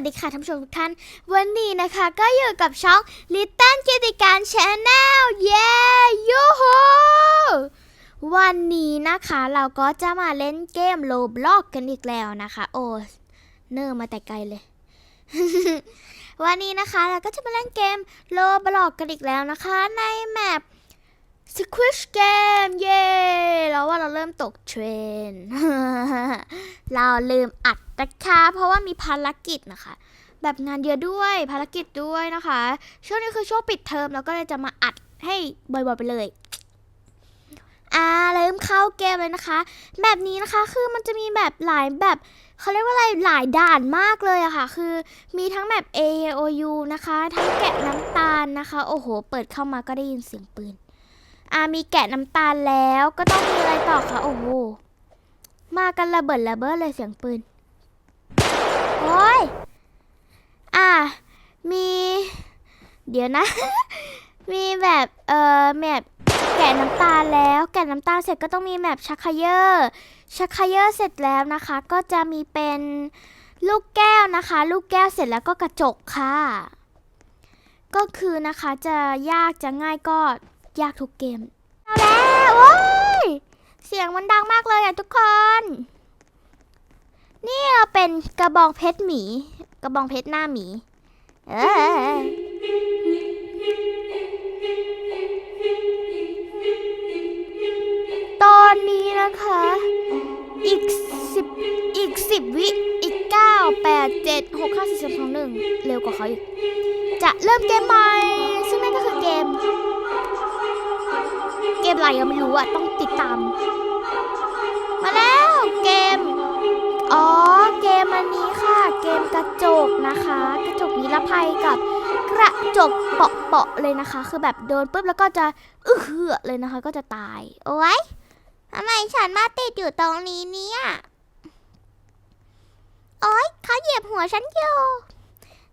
วัสดีค่ะท่านผู้ชมทุกท่าน วันนี้นะคะก็อยู่กับช่อง Little กิติการ Channel เย้ยูฮูวันนี้นะคะเราก็จะมาเล่นเกมโลบล็อกกันอีกแล้วนะคะ โอ้เนิ่มาแต่ไกลเลย วันนี้นะคะเราก็จะมาเล่นเกมโลบล็อกกันอีกแล้วนะคะ ในแมป Squish Game เย้แล้วว่าเราเริ่มตกเทรน เราลืมอัด นะคะ เพราะว่ามีภารกิจนะคะ แบบงานเยอะด้วยภารกิจด้วยนะคะ ช่วงนี้คือช่วงปิดเทอมเราก็เลยจะมาอัดให้บ่อยๆไปเลยอ่าเริ่มเข้าเกมเลยนะคะ แบบนี้นะคะคือมันจะมีแบบหลายแบบเขาเรียกว่าอะไรหลายด่านมากเลยอะค่ะ คือมีทั้งแบบ A O U นะคะ ทั้งแกะน้ำตาลนะคะ โอ้โห เปิดเข้ามาก็ได้ยินเสียงปืนอ่ามีแกะน้ำตาลแล้วก็ต้องมีอะไรต่อคะโอ้โหมากันระเบิดระเบ้อเลยเสียงปืน อ้ยอ่ามี เดี๋ยวนะ มีแบบเอ่อแบบแกะน้ำตาลแล้ว แกะน้ำตาลเสร็จก็ต้องมีแบบชักเยอร์ชักเยอร์เสร็จแล้วนะคะ ก็จะมีเป็นลูกแก้วนะคะ ลูกแก้วเสร็จแล้วก็กระจกค่ะ ก็คือนะคะจะยากจะง่ายก็ยากทุกเกมเอาแล้วโว้ยเสียงมันดังมากเลยอะทุกคน นี่เราเป็นกระบองเพชรหมี กระบองเพชรหน้าหมี เออตอนนี้นะคะ อีกสิบอีกสิบวิ อีกเก้าแปดเจ็ดหกห้าสี่สามสองหนึ่งเร็วกว่าเขาอีก จะเริ่มเกมใหม่ ซึ่งนั่นก็คือเกม เกมอะไรยังไม่รู้อะต้องติดตาม กระจกนะคะ กระจกนิรภัยกับกระจกเปาะๆเลยนะคะ คือแบบโดนปุ๊บแล้วก็จะอื้อหือเลยนะคะ ก็จะตายโอ้ยทำไมฉันมาติดอยู่ตรงนี้เนี่ยโอ๊ยเขาเหยียบหัวฉันอยู่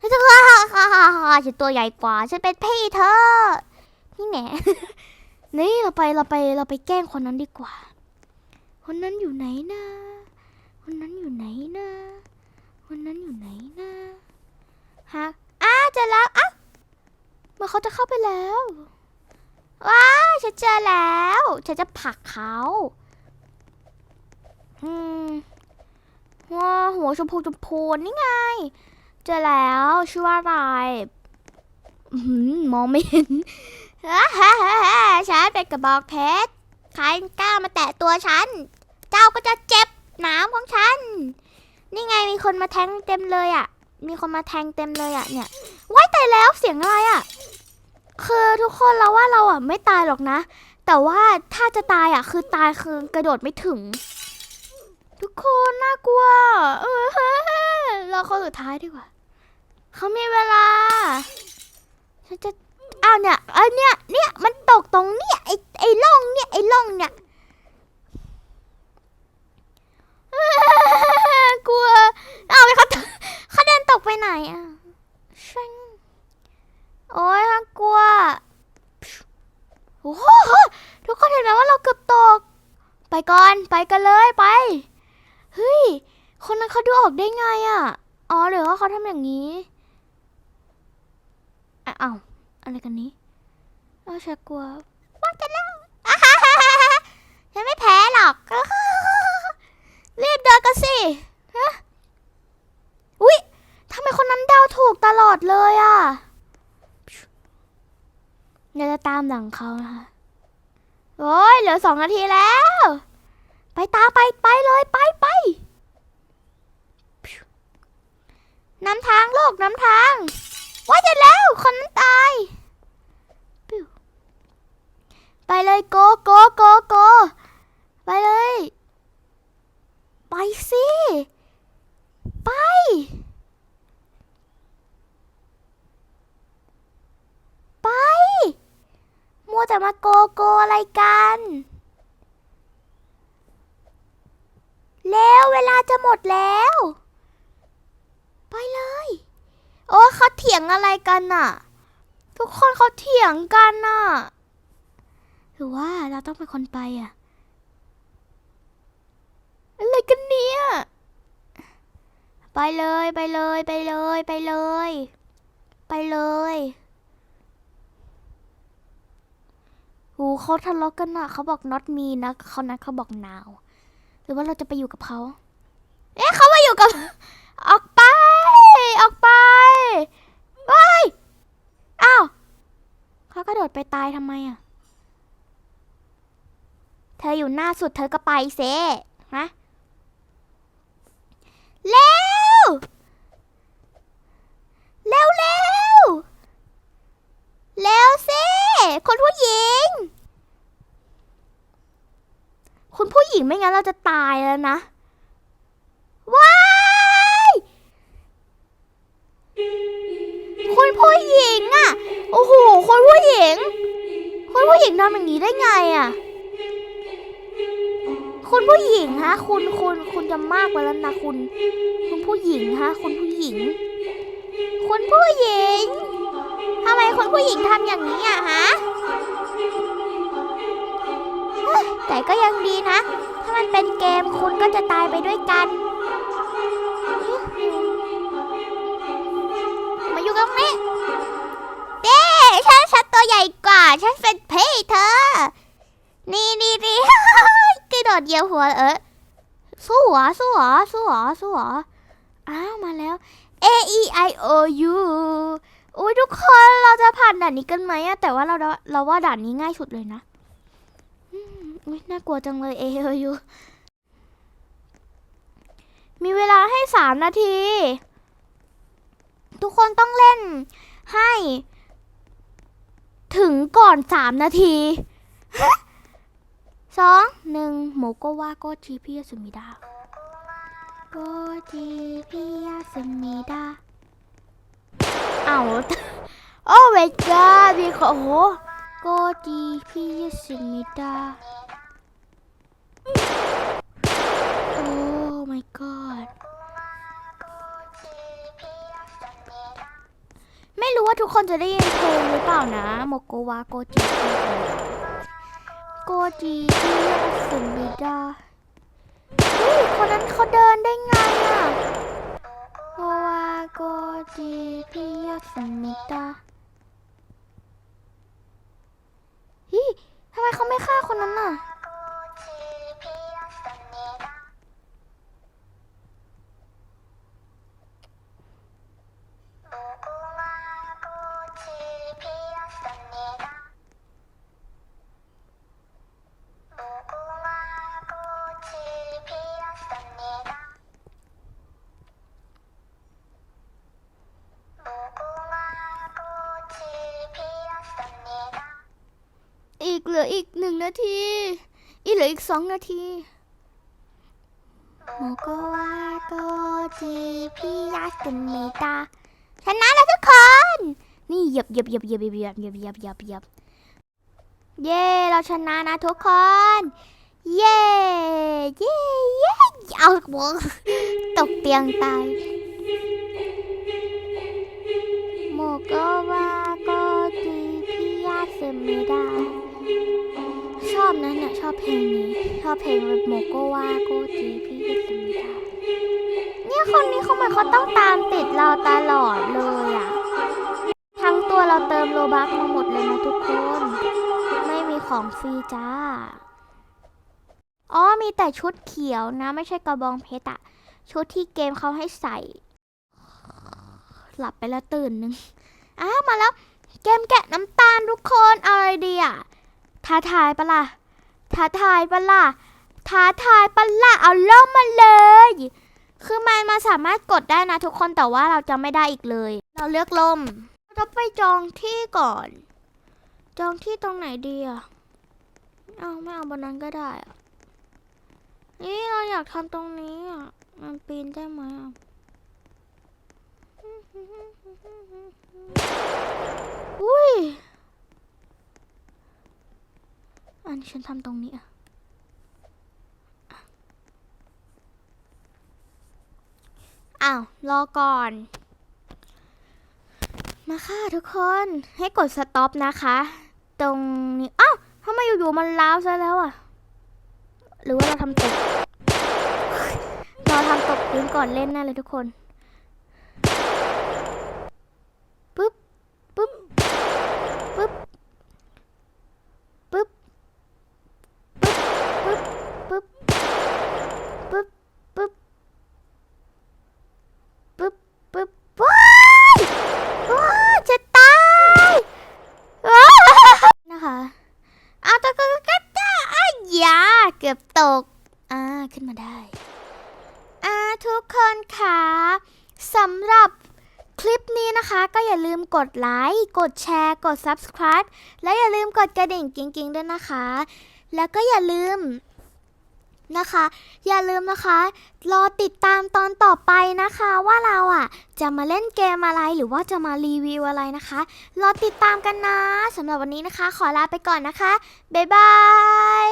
ฉันฉันตัวใหญ่กว่า ฉันเป็นพี่เธอ นี่แหน่นี่เราไปเราไปเราไปแกล้งคนนั้นดีกว่า คนนั้นอยู่ไหนนะ คนนั้นอยู่ไหนนะ คนนั้นอยู่ไหนนะฮะอ้าเจอแล้วอ้าเมื่อเขาจะเข้าไปแล้วว้าฉันเจอแล้วฉันจะผลักเขาอืมว้าหัวชมพูชมพูนี่ไง เจอแล้วชื่อว่าอะไรมองไม่เห็นฮ่าฮ่าฮ่าฉันเป็นกระบอกเพชรใครกล้ามาแตะตัวฉัน เจ้าก็จะเจ็บหนามของฉัน มีคนมาแทงเต็มเลยอะ มีคนมาแทงเต็มเลยอะเนี่ยว้ายตายแล้วเสียงอะไรอะ คือทุกคนเราว่าเราอะไม่ตายหรอกนะ แต่ว่าถ้าจะตายอะ คือตายคือกระโดดไม่ถึง ทุกคนน่ากลัว เออเราคนสุดท้ายดีกว่า เขามีเวลาฉันจะอ้าวเนี่ยเอ้เนี่ยเนี่ยมันตกตรงเนี่ยไอ้ไอ้ล่องเนี่ยไอ้ล่องเนี่ย กลัว เอาไปเขาเขาเดินตกไปไหนอะช่างโอ้ยน่ากลัวโอ้โหทุกคนเห็นไหมว่าเราเกือบตก ไปก่อนไปกันเลยไป เฮ้ย คนนั้นเขาดูออกได้ไงอะ อ๋อหรือว่าเขาทำอย่างนี้อ้าวอะไรกันนี้เอาฉันกลัวว่าจะแล้วอ่าฮ่าฮ่าฮ่าฮ่าฉันไม่แพ้หรอก รีบเดินกันสิฮะอุ๊ยทำไมคนนั้นเดาถูกตลอดเลยอะเดี๋ยวจะตามหลังเขานะคะโอ้ยเหลือสองนาทีแล้ว ไปตามไปไปเลยไปไปน้ำทางโลกน้ำทาง ว่าจะแล้วคนนั้นตาย ไปเลยโกโกโกโก ไปเลย ไปสิ ไป ไป มัวแต่มาโกโกอะไรกัน เร็วเวลาจะหมดแล้ว ไปเลย โอ้เขาเถียงอะไรกันน่ะ ทุกคนเขาเถียงกันน่ะหรือว่าเราต้องเป็นคนไปอะ อะไรกันเนี่ย ไปเลยไปเลยไปเลยไปเลย ไปเลยโอ้เขาทะเลาะกันนะเขาบอก not me นะเขานั้นเขาบอก now หรือว่าเราจะไปอยู่กับเขา เอ๊ะเขามาอยู่กับ ออกไป ออกไปเฮ้ยอ้าวเขากระโดดไปตายทำไมอะ เธออยู่หน้าสุดเธอก็ไปเซฮะเร็ว เร็วเร็วเร็วสิคุณผู้หญิง คุณผู้หญิงไม่งั้นเราจะตายแล้วนะ ว้าย คุณผู้หญิงอะโอ้โห คุณผู้หญิง คุณผู้หญิงทำอย่างนี้ได้ไงอะคุณผู้หญิงฮะ คุณคุณคุณจะมากไปแล้วนะคุณ คุณผู้หญิงฮะ คุณผู้หญิง คุณผู้หญิงทำไมคุณผู้หญิงทำอย่างนี้อะฮะ แต่ก็ยังดีนะ ถ้ามันเป็นเกมคุณก็จะตายไปด้วยกัน มาอยู่กับนี้เด้ฉันฉันตัวใหญ่กว่า ฉันเป็นเพี่เธอ นี่นี่นี่กระโดดเหยียบหัวเออสู้หัวสู้หัวสู้หัวสู้หัวอ้าวมาแล้ว A E I O U อุ้ยทุกคนเราจะผ่านด่านนี้กันไหมอะแต่ว่าเราเราว่าด่านนี้ง่ายสุดเลยนะ อุ้ยน่ากลัวจังเลย A E I O U มีเวลาให้สามนาที ทุกคนต้องเล่นให้ ถึงก่อนสามนาทีสองหนึ่งโมโกวาโกจิพิยาสุมิดาโกจิพิยาสุมิดาเอ้าโอ้ my god มีขอโหโกจิพิยาสุมิดา โอ้ my god ไม่รู้ว่าทุกคนจะได้ยินเพลงหรือเปล่านะโมโกวาโกจิพิยาโกจิที่ยาสุมิดา อีกเหลืออีกหนึ่งนาที อีกเหลืออีกสองนาทีโมโกวาโกจิพิยาสุมิตาชนะแล้วทุกคน นี่เหยียบเหยียบเหยียบเหยียบเหยียบเหยียบเหยียบเหยียบเหยียบเย้เราชนะนะทุกคน เย้เย้เย้เอาหัวตกเตียงตายโมโกวาโกจิพิยาสุมิดาช อบนะเนี่ยชอบเพลงนี้ ชอบเพลงแบบโมโกวาโกจีพี่ยิสมิดาเนี่ยคนนี้เขาเหมือนเขาต้องตามติดเราตลอดเลยอะทั้งตัวเราเติมโลบักมาหมดเลยนะทุกคน ไม่มีของฟรีจ้า อ๋อมีแต่ชุดเขียวนะ ไม่ใช่กระบองเพชรอะชุดที่เกมเขาให้ใส่ หลับไปแล้วตื่นหนึ่งอ้าวมาแล้ว เกมแกะน้ำตาลทุกคน เอาอะไรดีอะ ท้าทายปะล่ะท้าทายปะล่ะท้าทายปะล่ะเอาล่มมาเลย คือมันมาสามารถกดได้นะทุกคนแต่ว่าเราจะไม่ได้อีกเลย เราเลือกล่มเราจะไปจองที่ก่อน จองที่ตรงไหนดีอะเอาไม่เอาบนนั้นก็ได้อะนี่เราอยากทำตรงนี้อะมันปีนได้ไหมอะอุ้ย อันฉันทำตรงนี้อะอ้าว รอก่อน มาค่ะทุกคนให้กดสต็อปนะคะ ตรงนี้ อ้าวทำไมอยู่ๆมันล้าวซะแล้วอะหรือว่าเราทำตก เราทำตกพื้นก่อนเล่นแน่เลยทุกคน กือบตก อ่า ขึ้นมาได้ อ่า ทุกคนคะสำหรับคลิปนี้นะคะ กดไลค์ กดแชร์ กด subscribe และอย่าลืมกดกระดิ่งกิ๊งๆด้วยนะคะ แล้วก็อย่าลืมนะคะ อย่าลืมนะคะ รอติดตามตอนต่อไปนะคะว่าเราอะ จะมาเล่นเกมอะไรหรือว่าจะมารีวิวอะไรนะคะ รอติดตามกันนะสำหรับวันนี้นะคะ ขอลาไปก่อนนะคะ บ๊ายบาย